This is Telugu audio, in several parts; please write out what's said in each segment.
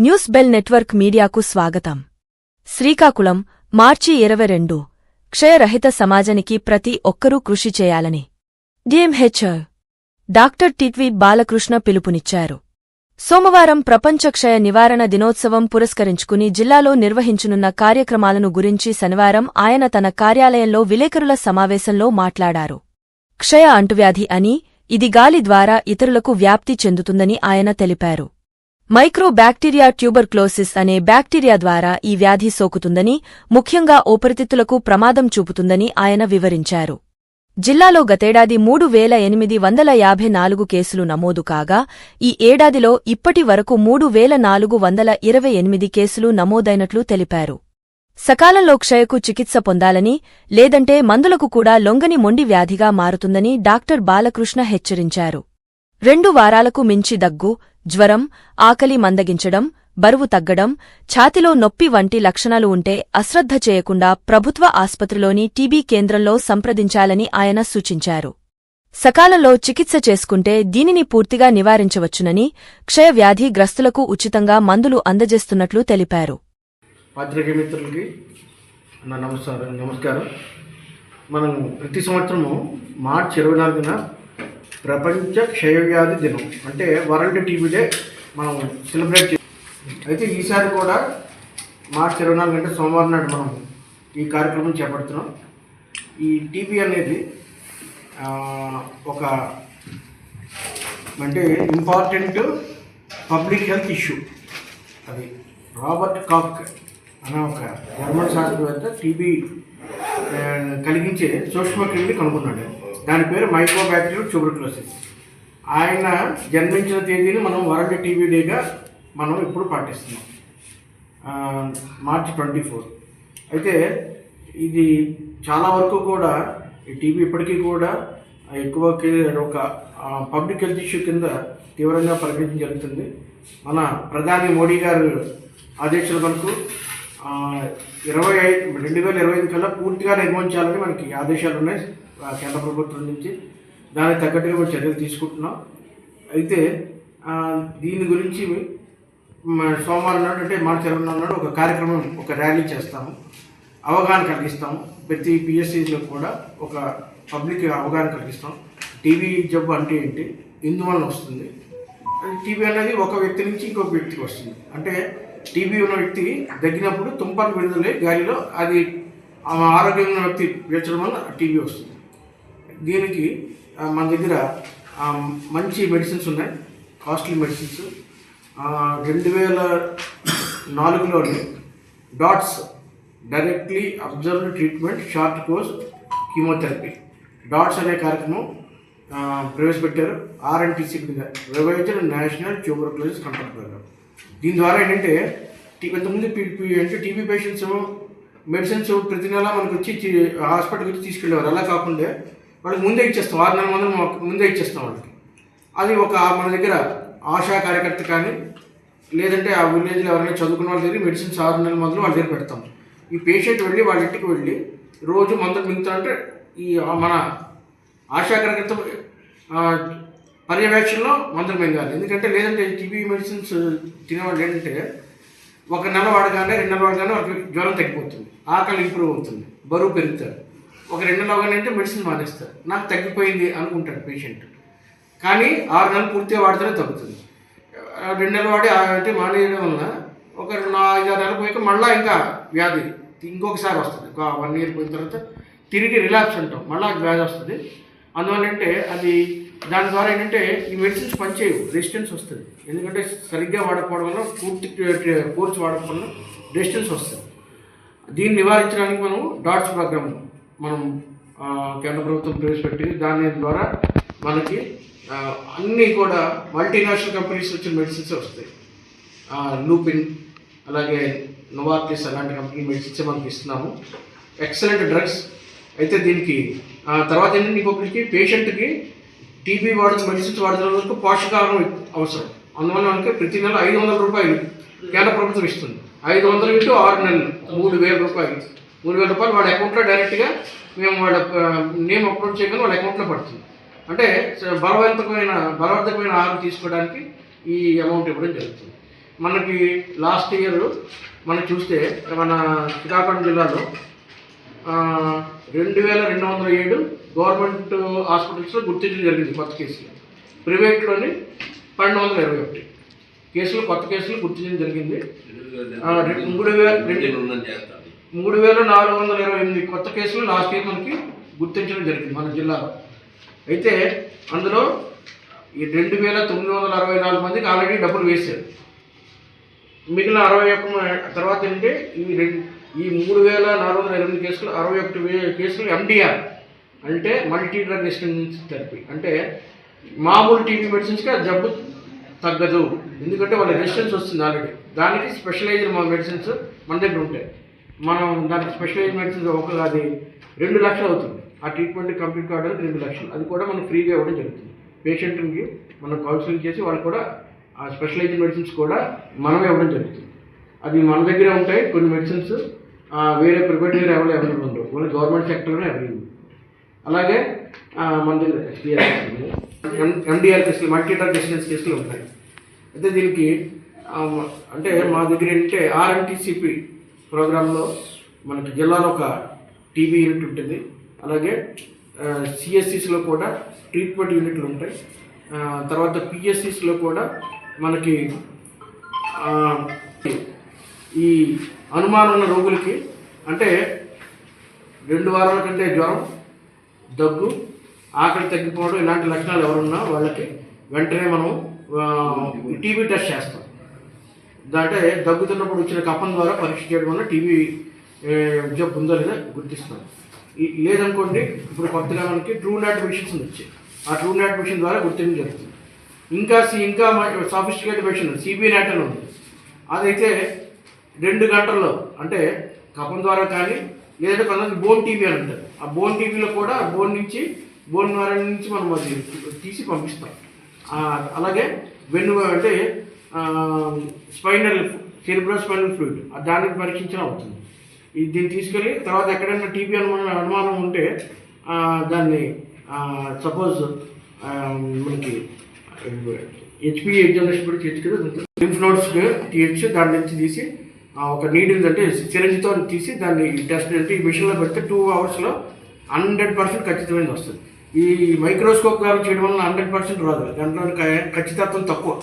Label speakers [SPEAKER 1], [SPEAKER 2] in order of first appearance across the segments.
[SPEAKER 1] న్యూస్ బెల్ నెట్వర్క్ మీడియాకు స్వాగతం. శ్రీకాకుళం మార్చి ఇరవై రెండు. క్షయరహిత సమాజానికి ప్రతి ఒక్కరూ కృషి చేయాలని. డిఎంహెచ్ఓ డాక్టర్ టిట్వి బాలకృష్ణ పిలుపునిచ్చారు. సోమవారం ప్రపంచ క్షయ నివారణ దినోత్సవం పురస్కరించుకుని జిల్లాలో నిర్వహించనున్న కార్యక్రమాలను గురించి శనివారం ఆయన తన కార్యాలయంలో విలేకరుల సమావేశంలో మాట్లాడారు. క్షయ అంటువ్యాధి అని ఇది గాలి ద్వారా ఇతరులకు వ్యాప్తి చెందుతుందని ఆయన తెలిపారు. మైక్రోబ్యాక్టీరియా ట్యూబర్క్లోసిస్ అనే బ్యాక్టీరియా ద్వారా ఈ వ్యాధి సోకుతుందని ముఖ్యంగా ఊపిరితిత్తులకు ప్రమాదం చూపుతుందని ఆయన వివరించారు. జిల్లాలో గతేడాది మూడు వేల ఎనిమిది వందల యాభై నాలుగు కేసులు నమోదు కాగా ఈ ఏడాదిలో ఇప్పటి వరకు మూడు వేల నాలుగు వందల ఇరవై ఎనిమిది కేసులు నమోదైనట్లు తెలిపారు. సకాలంలో క్షయకు చికిత్స పొందాలని లేదంటే మందులకు కూడా లొంగని మొండి వ్యాధిగా మారుతుందని డాక్టర్ బాలకృష్ణ హెచ్చరించారు. రెండు వారాలకు మించి దగ్గు జ్వరం ఆకలి మందగించడం బరువు తగ్గడం ఛాతిలో నొప్పి వంటి లక్షణాలు ఉంటే అశ్రద్ధ చేయకుండా ప్రభుత్వ ఆస్పత్రిలోని టీబీ కేంద్రంలో సంప్రదించాలని ఆయన సూచించారు. సకాలంలో చికిత్స చేసుకుంటే దీనిని పూర్తిగా నివారించవచ్చునని క్షయవ్యాధి గ్రస్తులకు ఉచితంగా మందులు అందజేస్తున్నట్లు తెలిపారు.
[SPEAKER 2] పాత్రికేయ మిత్రులకి నమస్కారం నమస్కారం. మనం ప్రతి సంవత్సరము మార్చి ఇరవై నాలుగున ప్రపంచ క్షయవ్యాధి దినం అంటే వరల్డ్ టీవీ డే మనం సెలబ్రేట్ చే అయితే ఈసారి కూడా మార్చి ఇరవై నాలుగు గంటల సోమవారం నాడు మనం ఈ కార్యక్రమం చేపడుతున్నాం. ఈ టీవీ అనేది ఒక అంటే ఇంపార్టెంట్ పబ్లిక్ హెల్త్ ఇష్యూ. అది రాబర్ట్ కాక్ అనే ఒక జర్మన్ శాస్త్రవేత్త టీబీ కలిగించే సూక్ష్మక్రిమిని కనుగొన్నాడు. దాని పేరు మైక్రోబ్యాక్టీరియల్ ట్యూబర్క్లోసిస్ ఆయన జన్మించిన తేదీని మనం వరల్డ్ టీవీ డేగా మనం ఇప్పుడు పాటిస్తున్నాం. March twenty four. అయితే ఇది చాలా వరకు కూడా ఈ టీవీ ఇప్పటికీ కూడా ఎక్కువ ఒక పబ్లిక్ హెల్త్ ఇష్యూ కింద తీవ్రంగా పరిగణించడం జరుగుతుంది. మన ప్రధాని మోడీ గారు ఆదేశాల వరకు ఇరవై ఐదు రెండు వేల ఇరవై ఐదు కల్లా పూర్తిగా నిర్మించాలని మనకి ఆదేశాలు ఉన్నాయి. కేంద్ర ప్రభుత్వం నుంచి దానికి తగ్గట్టుగా మేము చర్యలు తీసుకుంటున్నాం. అయితే దీని గురించి సోమవారం నాడు అంటే మార్చి ఇరవై నాలుగు నాడు ఒక కార్యక్రమం ఒక ర్యాలీ చేస్తాము. అవగాహన కలిగిస్తాము. ప్రతి పిఎస్సీలో కూడా ఒక పబ్లిక్ అవగాహన కలిగిస్తాం. టీవీ జబ్బు అంటే ఏంటి? ఇందువల్ల వస్తుంది? టీవీ టీబీ అనేది ఒక వ్యక్తి నుంచి ఇంకొక వ్యక్తికి వస్తుంది. అంటే టీబీ ఉన్న వ్యక్తి దగ్గినప్పుడు తుంపలు విడుదలై గాలిలో అది ఆరోగ్యంగా ఉన్న వ్యక్తి పీల్చడం వల్ల టీబీ వస్తుంది. దీనికి మన దగ్గర మంచి మెడిసిన్స్ ఉన్నాయి. కాస్ట్లీ మెడిసిన్స్ రెండు వేల నాలుగులోని DOTS directly observed treatment short course chemotherapy DOTS అనే కార్యక్రమం ప్రవేశపెట్టారు. ఆర్ఎన్టీసీ కింద revised national tuberculosis control programme దీని ద్వారా ఏంటంటే కొంతమంది అంటే టీబీ పేషెంట్స్ మెడిసిన్స్ ప్రతి నెల మనకు వచ్చి హాస్పిటల్కి వచ్చి తీసుకెళ్ళేవారు. అలా కాకుండా వాళ్ళకి ముందే ఇచ్చేస్తాం ఆరు నెలల మందులు ముందే ఇచ్చేస్తాం వాళ్ళకి. అది ఒక మన దగ్గర ఆశా కార్యకర్త కానీ లేదంటే ఆ విలేజ్లో ఎవరైనా చదువుకున్న వాళ్ళ దగ్గర మెడిసిన్స్ ఆరు నెలల మందులు వాళ్ళ దగ్గర పెడతాం. ఈ పేషెంట్ వెళ్ళి వాళ్ళ ఇంటికి వెళ్ళి రోజు మందులు మిగతా అంటే ఈ మన ఆశా కార్యకర్త పర్యవేక్షణలో మందులు మింగాలి. ఎందుకంటే లేదంటే టీబీ మెడిసిన్స్ తినేవాళ్ళు ఏంటంటే ఒక నెల వాడగానే రెండు నెలలు వాడగానే వాళ్ళకి జ్వరం తగ్గిపోతుంది ఆకలి ఇంప్రూవ్ అవుతుంది బరువు పెరుగుతారు ఒక రెండు నెలలు అంటే మెడిసిన్ మానేస్తారు. నాకు తగ్గిపోయింది అనుకుంటాడు పేషెంట్. కానీ ఆరు నెలలు పూర్తిగా వాడితేనే తగ్గుతుంది. ఆ, రెండు నెలలు వాడి అంటే మానేయడం వల్ల ఒక నా ఐదు ఆరు నెలలు పోయాక మళ్ళీ ఇంకా వ్యాధి ఇంకొకసారి వస్తుంది. ఒక వన్ ఇయర్ పోయిన తర్వాత తిరిగి రిలాక్స్ అంటాం. మళ్ళీ వ్యాధి వస్తుంది. అందువల్ల అంటే అది దాని ద్వారా ఏంటంటే ఈ మెడిసిన్స్ పనిచేయవు. రెసిస్టెన్స్ వస్తుంది. ఎందుకంటే సరిగ్గా వాడకపోవడం వల్ల పూర్తి కోర్స్ వాడకపోవడం రెసిస్టెన్స్ వస్తుంది. దీన్ని నివారించడానికి మనం డాట్స్ ప్రోగ్రామ్ మనం కేంద్ర ప్రభుత్వం ప్రవేశపెట్టి దాని ద్వారా మనకి అన్నీ కూడా మల్టీనేషనల్ కంపెనీస్ వచ్చిన మెడిసిన్స్ వస్తాయి. లూపిన్ అలాగే నోవార్టిస్ అలాంటి కంపెనీ మెడిసిన్స్ మనకి ఇస్తున్నాము. ఎక్సలెంట్ డ్రగ్స్ అయితే దీనికి ఆ, తర్వాత ఏంటంటే ఇంకొకరికి పేషెంట్కి టీబీ వాడుతున్న మెడిసిన్స్ వాడుతున్న వరకు పోషకాహారం అవసరం. అందువల్ల మనకి ప్రతి నెల ఐదు వందల రూపాయలు కేంద్ర ప్రభుత్వం ఇస్తుంది. ఐదు వందలు ఇంటూ ఆరు నెలలు మూడు వేల రూపాయలు. మూడు వేల రూపాయలు వాళ్ళ అకౌంట్లో డైరెక్ట్గా మేము వాళ్ళ నేమ్ అప్లోడ్ చేయగానే వాళ్ళ అకౌంట్లో పడుతుంది. అంటే బలవంతమైన బలవర్ధకమైన ఆహారం తీసుకోవడానికి ఈ అమౌంట్ ఇవ్వడం జరుగుతుంది. మనకి లాస్ట్ ఇయర్ మనం చూస్తే మన శ్రీకాకుళం జిల్లాలో రెండు వేల రెండు వందల ఏడు గవర్నమెంట్ హాస్పిటల్స్లో గుర్తించడం జరిగింది కొత్త కేసులు. ప్రైవేట్లోని పన్నెండు వందల ఇరవై ఒకటి కేసులు కొత్త కేసులు గుర్తించడం జరిగింది. మూడు వేల రెండు మూడు వేల నాలుగు వందల ఇరవై ఎనిమిది కొత్త కేసులు లాస్ట్ ఇయర్ మనకి గుర్తించడం జరిగింది మన జిల్లాలో. అయితే అందులో ఈ రెండు వేల తొమ్మిది వందల అరవై నాలుగు మందికి ఆల్రెడీ డబ్బులు వేశారు. మిగిలిన అరవై ఒక్క తర్వాత ఏంటంటే ఈ రెండు ఈ మూడు వేల నాలుగు వందల ఎనిమిది కేసులు అరవై ఒకటి వే- కేసులు ఎండిఆర్ అంటే మల్టీ డ్రగ్ రెసిస్టెన్స్ థెరపీ. అంటే మామూలు టీబీ మెడిసిన్స్కి ఆ జబ్బు తగ్గదు. ఎందుకంటే వాళ్ళ రెసిస్టెన్స్ వస్తుంది ఆల్రెడీ. దానికి స్పెషలైజ్డ్ మా మెడిసిన్స్ మన దగ్గర ఉంటాయి. మనం దానికి స్పెషలైజ్ మెడిసిన్స్ ఒక అది రెండు లక్షలు అవుతుంది. ఆ ట్రీట్మెంట్ కంప్లీట్ కావడానికి రెండు లక్షలు. అది కూడా మనం ఫ్రీగా ఇవ్వడం జరుగుతుంది. పేషెంట్కి మనం కౌన్సిలింగ్ చేసి వాళ్ళు కూడా ఆ స్పెషలైజ్డ్ మెడిసిన్స్ కూడా మనమే ఇవ్వడం జరుగుతుంది. అది మన దగ్గరే ఉంటాయి కొన్ని మెడిసిన్స్ వేరే ప్రైవేట్ దగ్గర ఎవరు అవైలబుల్ ఉండవు. ఓన్లీ గవర్నమెంట్ సెక్టర్లోనే అవైలబుల్ అలాగే మన దగ్గర ఎండిఆర్ కేసులు మల్టీటర్ డ్రగ్ కేసులు ఉంటాయి. అయితే దీనికి అంటే మా దగ్గర ఏంటంటే ఆర్ఎంటీసీపీ ప్రోగ్రాంలో మనకి జిల్లాలో ఒక టీబీ యూనిట్ ఉంటుంది. అలాగే సిఎస్సిస్లో కూడా ట్రీట్మెంట్ యూనిట్లు ఉంటాయి. తర్వాత పిఎస్సిస్లో కూడా మనకి ఈ అనుమానం ఉన్న రోగులకి అంటే రెండు వారాల కంటే జ్వరం దగ్గు ఆకలి తగ్గిపోవడం ఇలాంటి లక్షణాలు ఎవరున్నా వాళ్ళకి వెంటనే మనం టీబీ టెస్ట్ చేస్తాం. అంటే దగ్గుతున్నప్పుడు వచ్చిన కఫం ద్వారా పరీక్ష చేయడం వల్ల టీవీ జబ్బు ఉందో లేదా గుర్తిస్తాం లేదనుకోండి ఇప్పుడు కొత్తగా మనకి ట్రూ నాట్ మిషన్స్ వచ్చాయి. ఆ ట్రూ నాట్ మిషన్ ద్వారా గుర్తింపు జరుగుతుంది. ఇంకా సి- ఇంకా సాఫిస్టికేటెడ్ మిషన్ సిబి నాట్ అని ఉంది. అదైతే రెండు గంటల్లో అంటే కఫం ద్వారా కానీ లేదంటే కొంతమంది బోన్ టీవీ అని అంటారు. ఆ బోన్ టీవీలో కూడా బోన్ నుంచి బోన్ ద్వారా నుంచి మనం అది తీసి పంపిస్తాం. అలాగే వెన్ను అంటే స్పైనల్ సెరిబ్రో స్పైనల్ ఫ్లూయిడ్ దానికి పరీక్షించడం అవుతుంది. ఇది దీన్ని తీసుకెళ్ళి తర్వాత ఎక్కడైనా టీబీ అనుమానం అనుమానం ఉంటే దాన్ని సపోజ్ మనకి హెచ్పి ఎగ్జామినేషన్ కూడా చేయొచ్చు కదా. లింఫ్ నోట్స్ తీయచ్చు దాని నుంచి తీసి ఒక నీడిల్ అంటే సిరంజితో తీసి దాన్ని టెస్ట్ అంటే ఈ మిషన్లో పెడితే టూ అవర్స్లో హండ్రెడ్ పర్సెంట్ ఖచ్చితమైనది వస్తుంది. ఈ మైక్రోస్కోప్ ద్వారా చేయడం వల్ల హండ్రెడ్ పర్సెంట్ రాదు. దాంట్లో ఖచ్చితత్వం తక్కువ.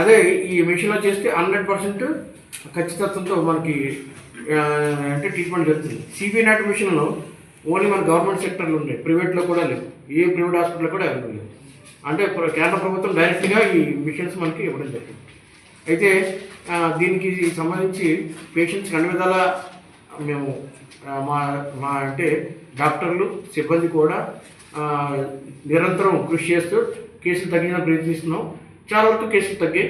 [SPEAKER 2] అదే ఈ మిషన్లో చేస్తే హండ్రెడ్ పర్సెంట్ ఖచ్చితత్వంతో మనకి అంటే ట్రీట్మెంట్ జరుగుతుంది. సిబి నాట్ మిషన్లో ఓన్లీ మన గవర్నమెంట్ సెక్టర్లు ఉన్నాయి ప్రైవేట్లో కూడా లేవు. ఏ ప్రైవేట్ హాస్పిటల్ కూడా అవైలబుల్ లేదు అంటే కేంద్ర ప్రభుత్వం డైరెక్ట్గా ఈ మిషన్స్ మనకి ఇవ్వడం జరిగింది. అయితే దీనికి సంబంధించి పేషెంట్స్ అన్ని విధాల మేము మా మా అంటే డాక్టర్లు సిబ్బంది కూడా నిరంతరం కృషి చేస్తూ కేసులు తగ్గిన ప్రయత్నిస్తున్నాం. చాలా వరకు కేసులు తగ్గాయి